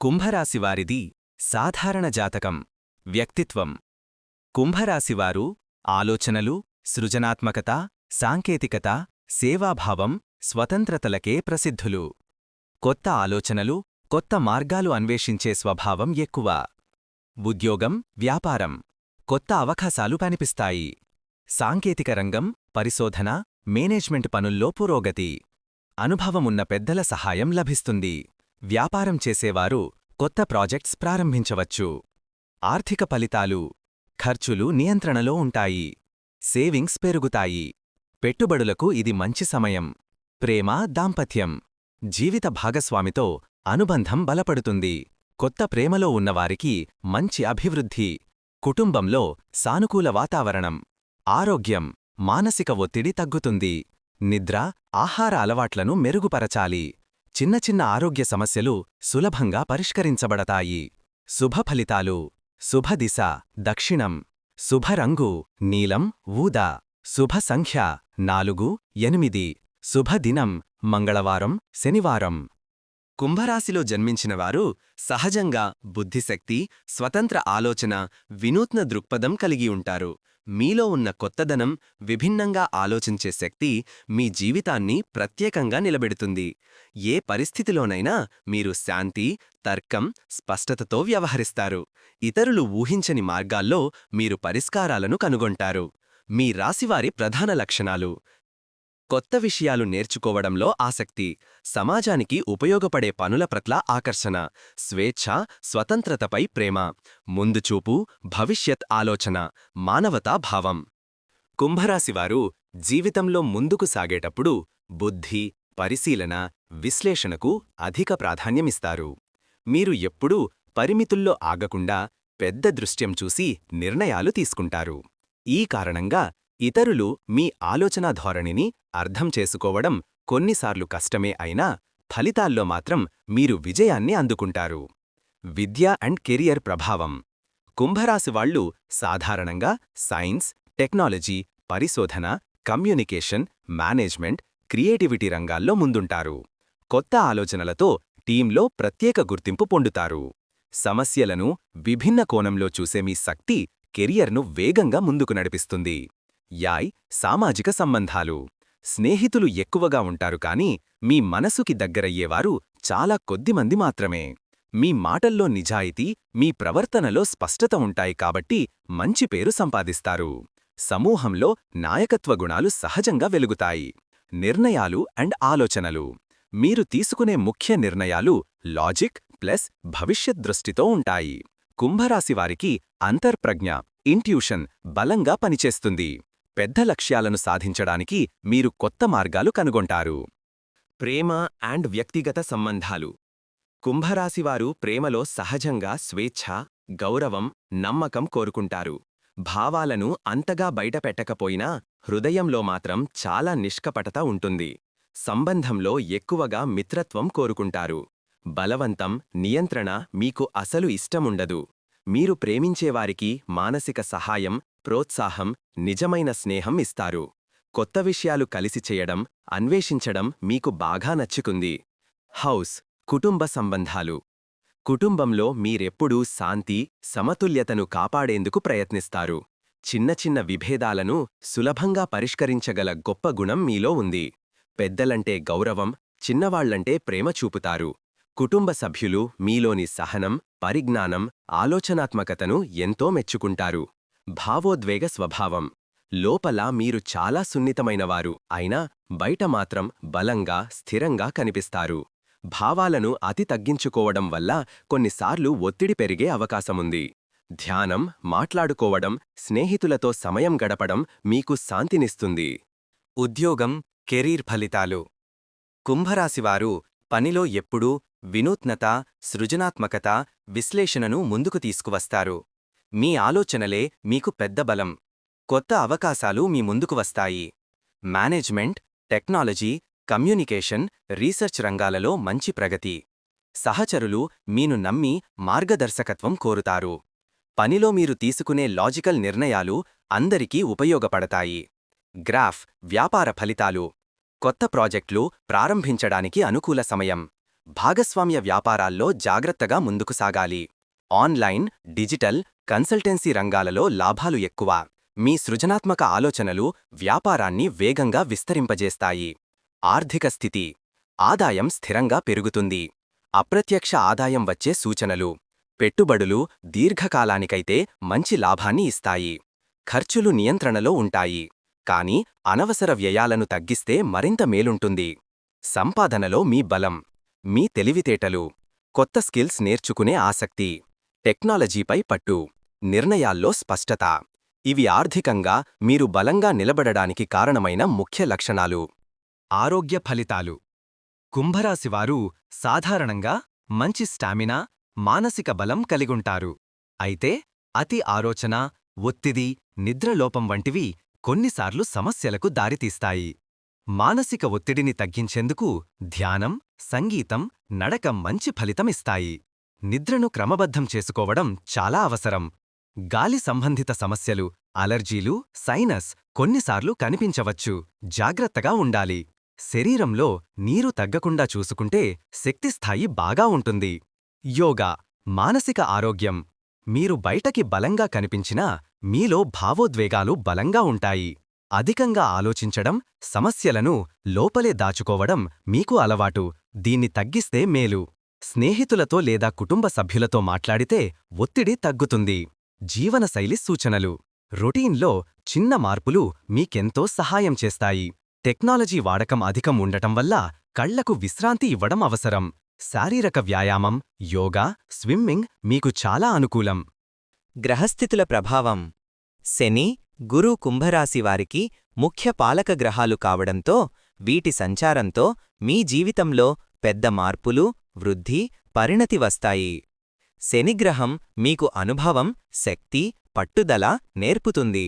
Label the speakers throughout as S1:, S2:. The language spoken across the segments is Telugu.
S1: కుంభరాశివారిది సాధారణ జాతకం. వ్యక్తిత్వం. కుంభరాశివారు ఆలోచనలు సృజనాత్మకత సాంకేతికత సేవాభావం స్వతంత్రతలకే ప్రసిద్ధులు. కొత్త ఆలోచనలు కొత్త మార్గాలు అన్వేషించే స్వభావం ఎక్కువ. ఉద్యోగం వ్యాపారం. కొత్త అవకాశాలు కనిపిస్తాయి సాంకేతిక రంగం పరిశోధన మేనేజ్మెంట్ పనుల్లో పురోగతి. అనుభవమున్న పెద్దల సహాయం లభిస్తుంది. వ్యాపారం చేసేవారు కొత్త ప్రాజెక్ట్స్ ప్రారంభించవచ్చు. ఆర్థిక ఫలితాలు ఖర్చులు నియంత్రణలో ఉంటాయి. సేవింగ్స్ పెరుగుతాయి. పెట్టుబడులకు ఇది మంచి సమయం. ప్రేమ దాంపత్యం. జీవిత భాగస్వామితో అనుబంధం బలపడుతుంది. కొత్త ప్రేమలో ఉన్నవారికి మంచి అభివృద్ధి. కుటుంబంలో సానుకూల వాతావరణం. ఆరోగ్యం మానసిక ఒత్తిడి తగ్గుతుంది. నిద్ర ఆహార అలవాట్లను మెరుగుపరచాలి. చిన్న చిన్న ఆరోగ్య సమస్యలు సులభంగా పరిష్కరించబడతాయి. శుభ ఫలితాలు. శుభదిశ దక్షిణం. శుభరంగు నీలం. ఊదా. శుభ సంఖ్య. నాలుగు. ఎనిమిది. శుభదినం మంగళవారం. శనివారం. కుంభరాశిలో జన్మించినవారు సహజంగా బుద్ధిశక్తి స్వతంత్ర ఆలోచన వినూత్న దృక్పథం కలిగి ఉంటారు. మీలో ఉన్న కొత్తదనం విభిన్నంగా ఆలోచించే శక్తి మీ జీవితాన్ని ప్రత్యేకంగా నిలబెడుతుంది. ఏ పరిస్థితిలోనైనా మీరు శాంతి తర్కం స్పష్టతతో వ్యవహరిస్తారు. ఇతరులు ఊహించని మార్గాల్లో మీరు పరిష్కారాలను కనుగొంటారు. మీ రాశివారి ప్రధాన లక్షణాలు కొత్త విషయాలు నేర్చుకోవడంలో ఆసక్తి సమాజానికి ఉపయోగపడే పనుల పట్ల ఆకర్షణ స్వేచ్ఛ స్వతంత్రతపై ప్రేమ ముందుచూపు భవిష్యత్ ఆలోచన మానవతా భావం. కుంభరాశివారు జీవితంలో ముందుకు సాగేటప్పుడు బుద్ధి పరిశీలన విశ్లేషణకు అధిక ప్రాధాన్యమిస్తారు. మీరు ఎప్పుడూ పరిమితుల్లో ఆగకుండా పెద్ద దృశ్యం చూసి నిర్ణయాలు తీసుకుంటారు. ఈ కారణంగా ఇతరులు మీ ఆలోచనా ధోరణిని అర్థం చేసుకోవడం కొన్నిసార్లు కష్టమే అయినా ఫలితాల్లో మాత్రం మీరు విజయాన్ని అందుకుంటారు. విద్య అండ్ కెరియర్ ప్రభావం. కుంభరాశివాళ్ళు సాధారణంగా సైన్స్ టెక్నాలజీ పరిశోధన కమ్యూనికేషన్ మేనేజ్మెంట్ క్రియేటివిటీ రంగాల్లో ముందుంటారు. కొత్త ఆలోచనలతో టీంలో ప్రత్యేక గుర్తింపు పొందుతారు. సమస్యలను విభిన్న కోణంలో చూసే మీ శక్తి కెరియర్ను వేగంగా ముందుకు నడిపిస్తుంది. యాయ్ సామాజిక సంబంధాలు. స్నేహితులు ఎక్కువగా ఉంటారు కానీ మీ మనసుకి దగ్గరయ్యేవారు చాలా కొద్దిమంది మాత్రమే. మీ మాటల్లో నిజాయితీ మీ ప్రవర్తనలో స్పష్టత ఉంటాయి కాబట్టి మంచి పేరు సంపాదిస్తారు. సమూహంలో నాయకత్వ గుణాలు సహజంగా వెలుగుతాయి. నిర్ణయాలు అండ్ ఆలోచనలు. మీరు తీసుకునే ముఖ్య నిర్ణయాలు లాజిక్ ప్లస్ భవిష్యత్ దృష్టితో ఉంటాయి. కుంభరాశివారికి అంతర్ప్రజ్ఞ ఇంట్యూషన్ బలంగా పనిచేస్తుంది. పెద్ద లక్ష్యాలను సాధించడానికి మీరు కొత్త మార్గాలు కనుగొంటారు. ప్రేమ అండ్ వ్యక్తిగత సంబంధాలు. కుంభరాశివారు ప్రేమలో సహజంగా స్వేచ్ఛ గౌరవం నమ్మకం కోరుకుంటారు. భావాలను అంతగా బయటపెట్టకపోయినా హృదయంలో మాత్రం చాలా నిష్కపటత ఉంటుంది. సంబంధంలో ఎక్కువగా మిత్రత్వం కోరుకుంటారు. బలవంతం నియంత్రణ మీకు అసలు ఇష్టముండదు. మీరు ప్రేమించేవారికి మానసిక సహాయం ప్రోత్సాహం నిజమైన స్నేహం ఇస్తారు. కొత్త విషయాలు కలిసి చేయడం అన్వేషించడం మీకు బాగా నచ్చుకుంది. హౌస్ కుటుంబ సంబంధాలు. కుటుంబంలో మీరెప్పుడూ శాంతి సమతుల్యతను కాపాడేందుకు ప్రయత్నిస్తారు. చిన్న చిన్న విభేదాలను సులభంగా పరిష్కరించగల గొప్ప గుణం మీలో ఉంది. పెద్దలంటే గౌరవం చిన్నవాళ్ళంటే ప్రేమ చూపుతారు. కుటుంబ సభ్యులు మీలోని సహనం పరిజ్ఞానం ఆలోచనాత్మకతను ఎంతో మెచ్చుకుంటారు. భావోద్వేగ స్వభావం. లోపల మీరు చాలా సున్నితమైనవారు అయినా బయట మాత్రం బలంగా స్థిరంగా కనిపిస్తారు. భావాలను అతి తగ్గించుకోవడం వల్ల కొన్నిసార్లు ఒత్తిడి పెరిగే అవకాశముంది. ధ్యానం మాట్లాడుకోవడం స్నేహితులతో సమయం గడపడం మీకు శాంతినిస్తుంది. ఉద్యోగం కెరీర్ ఫలితాలు. కుంభరాశివారు పనిలో ఎప్పుడూ వినూత్నత సృజనాత్మకత విశ్లేషణను ముందుకు తీసుకువస్తారు. మీ ఆలోచనలే మీకు పెద్ద బలం. కొత్త అవకాశాలు మీ ముందుకు వస్తాయి. మేనేజ్మెంట్ టెక్నాలజీ కమ్యూనికేషన్ రీసెర్చ్ రంగాలలో మంచి ప్రగతి. సహచరులు మీను నమ్మి మార్గదర్శకత్వం కోరుతారు. పనిలో మీరు తీసుకునే లాజికల్ నిర్ణయాలు అందరికీ ఉపయోగపడతాయి. గ్రాఫ్ వ్యాపార ఫలితాలు. కొత్త ప్రాజెక్టులు ప్రారంభించడానికి అనుకూల సమయం. భాగస్వామ్య వ్యాపారాల్లో జాగ్రత్తగా ముందుకు సాగాలి. ఆన్లైన్ డిజిటల్ కన్సల్టెన్సీ రంగాలలో లాభాలు ఎక్కువ. మీ సృజనాత్మక ఆలోచనలు వ్యాపారాన్ని వేగంగా విస్తరింపజేస్తాయి. ఆర్థిక స్థితి. ఆదాయం స్థిరంగా పెరుగుతుంది. అప్రత్యక్ష ఆదాయం వచ్చే సూచనలు. పెట్టుబడులు దీర్ఘకాలానికైతే మంచి లాభాన్ని ఇస్తాయి. ఖర్చులు నియంత్రణలో ఉంటాయి. కాని అనవసర వ్యయాలను తగ్గిస్తే మరింత మేలుంటుంది. సంపాదనలో మీ బలం. మీ తెలివితేటలు. కొత్త స్కిల్స్ నేర్చుకునే ఆసక్తి. టెక్నాలజీపై పట్టు. నిర్ణయాల్లో స్పష్టత. ఇవి ఆర్థికంగా మీరు బలంగా నిలబడడానికి కారణమైన ముఖ్య లక్షణాలు. ఆరోగ్య ఫలితాలు. కుంభరాశివారు సాధారణంగా మంచి స్టామినా మానసిక బలం కలిగుంటారు. అయితే అతి ఆలోచన ఒత్తిడి నిద్రలోపం వంటివి కొన్నిసార్లు సమస్యలకు దారితీస్తాయి. మానసిక ఒత్తిడిని తగ్గించేందుకు ధ్యానం సంగీతం నడక మంచి ఫలితమిస్తాయి. నిద్రను క్రమబద్ధం చేసుకోవడం చాలా అవసరం. గాలి సంబంధిత సమస్యలు అలర్జీలు సైనస్ కొన్నిసార్లు కనిపించవచ్చు. జాగ్రత్తగా ఉండాలి. శరీరంలో నీరు తగ్గకుండా చూసుకుంటే శక్తిస్థాయి బాగా ఉంటుంది. యోగా మానసిక ఆరోగ్యం. మీరు బయటకి బలంగా కనిపించినా మీలో భావోద్వేగాలు బలంగా ఉంటాయి. అధికంగా ఆలోచించడం సమస్యలను లోపలే దాచుకోవడం మీకు అలవాటు. దీన్ని తగ్గిస్తే మేలు. స్నేహితులతో లేదా కుటుంబ సభ్యులతో మాట్లాడితే ఒత్తిడి తగ్గుతుంది. జీవనశైలి సూచనలు. రొటీన్లో చిన్న మార్పులు మీకెంతో సహాయం చేస్తాయి. టెక్నాలజీ వాడకం అధికం ఉండటం వల్ల కళ్ళకు విశ్రాంతి ఇవ్వడం అవసరం. శారీరక వ్యాయామం యోగా స్విమ్మింగ్ మీకు చాలా అనుకూలం.
S2: గ్రహస్థితుల ప్రభావం. శని గురు కుంభరాశివారికి ముఖ్య పాలక గ్రహాలు కావడంతో వీటి సంచారంతో మీ జీవితంలో పెద్ద మార్పులు వృద్ధి పరిణతి వస్తాయి. శనిగ్రహం మీకు అనుభవం శక్తి పట్టుదల నేర్పుతుంది.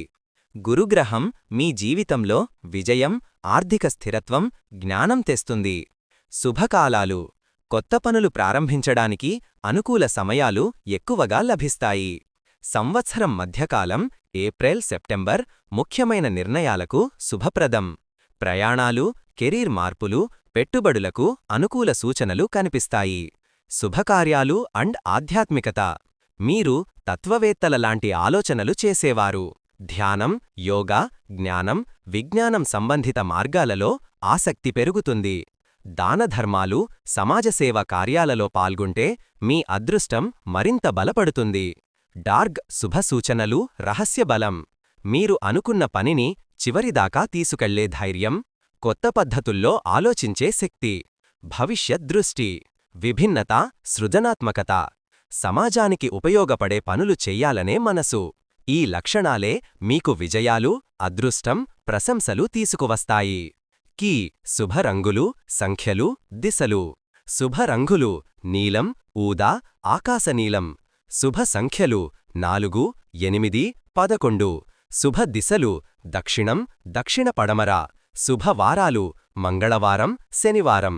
S2: గురుగ్రహం మీ జీవితంలో విజయం ఆర్థిక స్థిరత్వం జ్ఞానం తెస్తుంది. శుభకాలాలు కొత్త పనులు ప్రారంభించడానికి అనుకూల సమయాలు ఎక్కువగా లభిస్తాయి. సంవత్సరం మధ్యకాలం ఏప్రిల్ సెప్టెంబర్ ముఖ్యమైన నిర్ణయాలకు శుభప్రదం. ప్రయాణాలు కెరీర్ మార్పులు పెట్టుబడులకు అనుకూల సూచనలు కనిపిస్తాయి. శుభకార్యాలు అండ్ ఆధ్యాత్మికత. మీరు తత్వవేత్తల లాంటి ఆలోచనలు చేసేవారు. ధ్యానం యోగా జ్ఞానం విజ్ఞానం సంబంధిత మార్గాలలో ఆసక్తి పెరుగుతుంది. దానధర్మాలు సమాజసేవ కార్యాలలో పాల్గొంటే మీ అదృష్టం మరింత బలపడుతుంది. డార్గ్ శుభసూచనలు రహస్యబలం మీరు అనుకున్న పనిని చివరిదాకా తీసుకెళ్ళే ధైర్యం కొత్త పద్ధతుల్లో ఆలోచించే శక్తి భవిష్యత్ దృష్టి. విభిన్నత సృజనాత్మకత. సమాజానికి ఉపయోగపడే పనులు చెయ్యాలనే మనసు. ఈ లక్షణాలే మీకు విజయాలు అదృష్టం ప్రశంసలు తీసుకువస్తాయి. కీ. శుభరంగులు సంఖ్యలు దిశలు. శుభరంగులు నీలం ఊదా ఆకాశనీలం. శుభ సంఖ్యలు నాలుగు ఎనిమిది పదకొండు. శుభ దిశలు దక్షిణం దక్షిణ పడమర. శుభవారాలు మంగళవారం శనివారం.